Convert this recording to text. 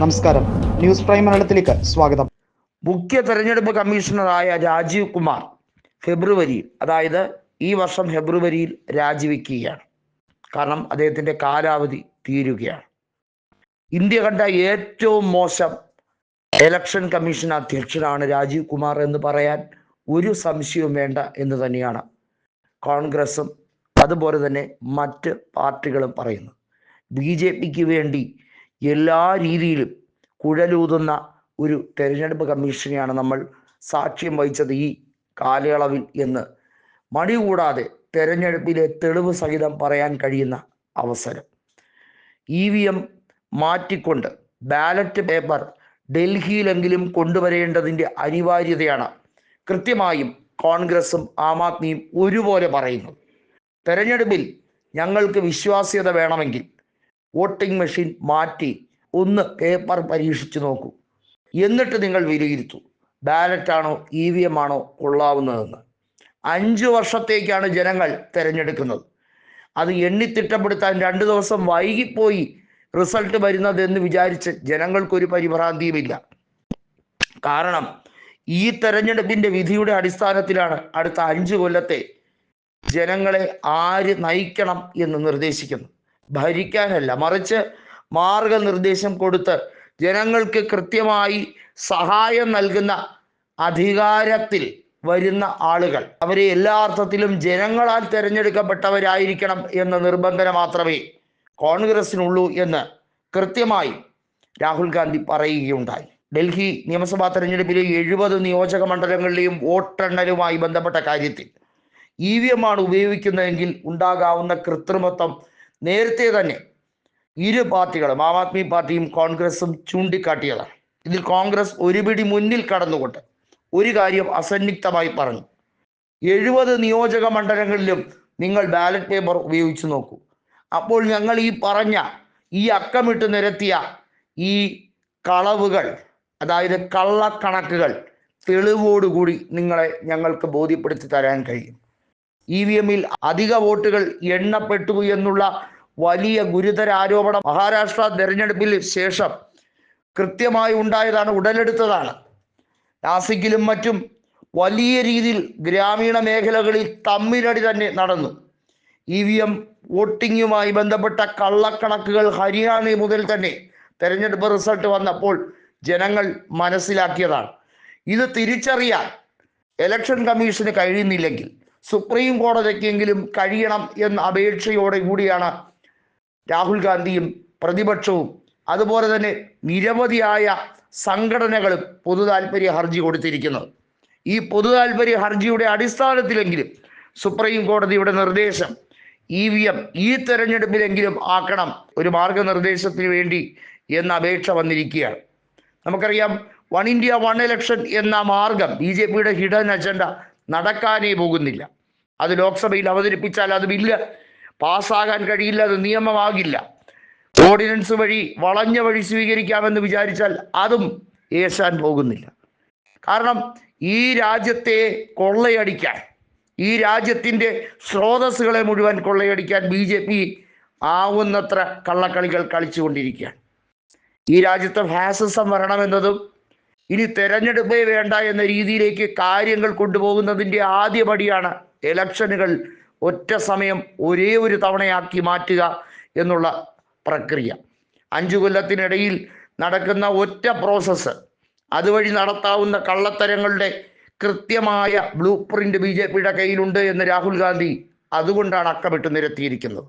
നമസ്കാരം. News prime മലയാളത്തിലേക്ക് സ്വാഗതം. മുഖ്യ തെരഞ്ഞെടുപ്പ് കമ്മീഷണറായ രാജീവ് കുമാർ ഫെബ്രുവരിയിൽ അതായത് ഈ വർഷം ഫെബ്രുവരിയിൽ രാജിവെക്കുകയാണ്. കാരണം അദ്ദേഹത്തിന്റെ കാലാവധി തീരുകയാണ്. ഇന്ത്യ കണ്ട ഏറ്റവും മോശം എലക്ഷൻ കമ്മീഷൻ അധ്യക്ഷനാണ് രാജീവ് കുമാർ എന്ന് പറയാൻ ഒരു സംശയവും വേണ്ട എന്ന് തന്നെയാണ് കോൺഗ്രസും അതുപോലെ തന്നെ മറ്റ് പാർട്ടികളും പറയുന്നത്. ബി ജെ പിക്ക് വേണ്ടി എല്ലാ രീതിയിലും കുഴലൂതുന്ന ഒരു തെരഞ്ഞെടുപ്പ് കമ്മീഷനെയാണ് നമ്മൾ സാക്ഷ്യം വഹിച്ചത് ഈ കാലയളവിൽ എന്ന്. മടി കൂടാതെ തെരഞ്ഞെടുപ്പിലെ തെളിവ് സഹിതം പറയാൻ കഴിയുന്ന അവസരം. ഇ വി എം മാറ്റിക്കൊണ്ട് ബാലറ്റ് പേപ്പർ ഡൽഹിയിലെങ്കിലും കൊണ്ടുവരേണ്ടതിന്റെ അനിവാര്യതയാണ് കൃത്യമായും കോൺഗ്രസും ആം ആദ്മിയും ഒരുപോലെ പറയുന്നത്. തെരഞ്ഞെടുപ്പിൽ ഞങ്ങൾക്ക് വിശ്വാസ്യത വേണമെങ്കിൽ വോട്ടിംഗ് മെഷീൻ മാറ്റി ഒന്ന് പേപ്പർ പരീക്ഷിച്ചു നോക്കൂ. എന്നിട്ട് നിങ്ങൾ വിലയിരുത്തൂ. ബാലറ്റ് ആണോ ഇ വി എം ആണോ കൊള്ളാവുന്നതെന്ന്. അഞ്ചു വർഷത്തേക്കാണ് ജനങ്ങൾ തിരഞ്ഞെടുക്കുന്നത്. അത് എണ്ണി തിട്ടപ്പെടുത്താൻ രണ്ട് ദിവസം വൈകിപ്പോയി റിസൾട്ട് വരുന്നതെന്ന് വിചാരിച്ച് ജനങ്ങൾക്കൊരു പരിഭ്രാന്തിയുമില്ല. കാരണം ഈ തെരഞ്ഞെടുപ്പിന്റെ വിധിയുടെ അടിസ്ഥാനത്തിലാണ് അടുത്ത അഞ്ചു കൊല്ലത്തെ ജനങ്ങളെ ആര് നയിക്കണം എന്ന് നിർദ്ദേശിക്കുന്നു. ഭരിക്കാനല്ല മറിച്ച് മാർഗനിർദ്ദേശം കൊടുത്ത് ജനങ്ങൾക്ക് കൃത്യമായി സഹായം നൽകുന്ന അധികാരത്തിൽ വരുന്ന ആളുകൾ. അവരെ എല്ലാ അർത്ഥത്തിലും ജനങ്ങളാൽ തിരഞ്ഞെടുക്കപ്പെട്ടവരായിരിക്കണം എന്ന നിർബന്ധന മാത്രമേ കോൺഗ്രസിനുള്ളൂ എന്ന് കൃത്യമായി രാഹുൽ ഗാന്ധി പറയുകയുണ്ടായി. ഡൽഹി നിയമസഭാ തെരഞ്ഞെടുപ്പിലെ എഴുപത് നിയോജക മണ്ഡലങ്ങളിലെയും വോട്ടെണ്ണലുമായി ബന്ധപ്പെട്ട കാര്യത്തിൽ ഇ വി എം ആണ് ഉപയോഗിക്കുന്നതെങ്കിൽ ഉണ്ടാകാവുന്ന കൃത്രിമത്വം നേരത്തെ തന്നെ ഇരു പാർട്ടികളും ആം ആദ്മി പാർട്ടിയും കോൺഗ്രസും ചൂണ്ടിക്കാട്ടിയതാണ്. ഇതിൽ കോൺഗ്രസ് ഒരുപിടി മുന്നിൽ കടന്നുകൊണ്ട് ഒരു കാര്യം അസന്നിഗ്ധമായി പറഞ്ഞു. എഴുപത് നിയോജക മണ്ഡലങ്ങളിലും നിങ്ങൾ ബാലറ്റ് പേപ്പർ ഉപയോഗിച്ച് നോക്കൂ. അപ്പോൾ ഞങ്ങൾ ഈ പറഞ്ഞ ഈ അക്കമിട്ട് നിരത്തിയ ഈ കളവുകൾ അതായത് കള്ളക്കണക്കുകൾ തെളിവോടുകൂടി നിങ്ങളെ ഞങ്ങൾക്ക് ബോധ്യപ്പെടുത്തി തരാൻ കഴിയും. ഇ വി എമ്മിൽ അധിക വോട്ടുകൾ എണ്ണപ്പെട്ടു എന്നുള്ള വലിയ ഗുരുതര ആരോപണം മഹാരാഷ്ട്ര തെരഞ്ഞെടുപ്പിൽ ശേഷം കൃത്യമായി ഉണ്ടായതാണ് ഉടലെടുത്തതാണ്. നാസിക്കിലും മറ്റും വലിയ രീതിയിൽ ഗ്രാമീണ മേഖലകളിൽ തമ്മിലടി തന്നെ നടന്നു. ഇ വി എം വോട്ടിങ്ങുമായി ബന്ധപ്പെട്ട കള്ളക്കണക്കുകൾ ഹരിയാന മുതൽ തന്നെ തെരഞ്ഞെടുപ്പ് റിസൾട്ട് വന്നപ്പോൾ ജനങ്ങൾ മനസ്സിലാക്കിയതാണ്. ഇത് തിരിച്ചറിയാൻ ഇലക്ഷൻ കമ്മീഷന് കഴിയുന്നില്ലെങ്കിൽ സുപ്രീം കോടതിക്കെങ്കിലും കഴിയണം എന്ന അപേക്ഷയോടെ കൂടിയാണ് രാഹുൽ ഗാന്ധിയും പ്രതിപക്ഷവും അതുപോലെ തന്നെ നിരവധിയായ സംഘടനകളും പൊതു താല്പര്യ ഹർജി കൊടുത്തിരിക്കുന്നത് ഈ പൊതു താല്പര്യ ഹർജിയുടെ അടിസ്ഥാനത്തിലെങ്കിലും സുപ്രീം കോടതിയുടെ നിർദ്ദേശം ഇ വി എം ഈ തെരഞ്ഞെടുപ്പിലെങ്കിലും ആക്കണം ഒരു മാർഗനിർദ്ദേശത്തിന് വേണ്ടി എന്ന അപേക്ഷ വന്നിരിക്കുകയാണ്. നമുക്കറിയാം വൺ ഇന്ത്യ വൺ ഇലക്ഷൻ എന്ന മാർഗം ബി ജെ പിയുടെ ഹിഡൻ അജണ്ട നടക്കാനേ പോകുന്നില്ല. അത് ലോക്സഭയിൽ അവതരിപ്പിച്ചാൽ അത് ബില്ല് പാസ്സാകാൻ കഴിയില്ല അത് നിയമമാകില്ല. ഓർഡിനൻസ് വഴി വളഞ്ഞ വഴി സ്വീകരിക്കാമെന്ന് വിചാരിച്ചാൽ അതും ഏശാൻ പോകുന്നില്ല. കാരണം ഈ രാജ്യത്തെ കൊള്ളയടിക്കാൻ ഈ രാജ്യത്തിന്റെ സ്രോതസ്സുകളെ മുഴുവൻ കൊള്ളയടിക്കാൻ ബി ജെ പി ആവുന്നത്ര കള്ളക്കളികൾ കളിച്ചുകൊണ്ടിരിക്കുകയാണ്. ഈ രാജ്യത്തെ ഫാസിസം വരണമെന്നതും ഇനി തെരഞ്ഞെടുപ്പേ വേണ്ട എന്ന രീതിയിലേക്ക് കാര്യങ്ങൾ കൊണ്ടുപോകുന്നതിന്റെ ആദ്യപടിയാണ് ഇലക്ഷനുകൾ ഒറ്റ സമയം ഒരേ ഒരു തവണയാക്കി മാറ്റുക എന്നുള്ള പ്രക്രിയ. അഞ്ചു കൊല്ലത്തിനിടയിൽ നടക്കുന്ന ഒറ്റ പ്രോസസ്സ് അതുവഴി നടത്താവുന്ന കള്ളത്തരങ്ങളുടെ കൃത്യമായ ബ്ലൂ പ്രിന്റ് ബി ജെ പിയുടെ കയ്യിലുണ്ട് എന്ന് രാഹുൽ ഗാന്ധി അതുകൊണ്ടാണ് അക്കമിട്ട് നിരത്തിയിരിക്കുന്നത്.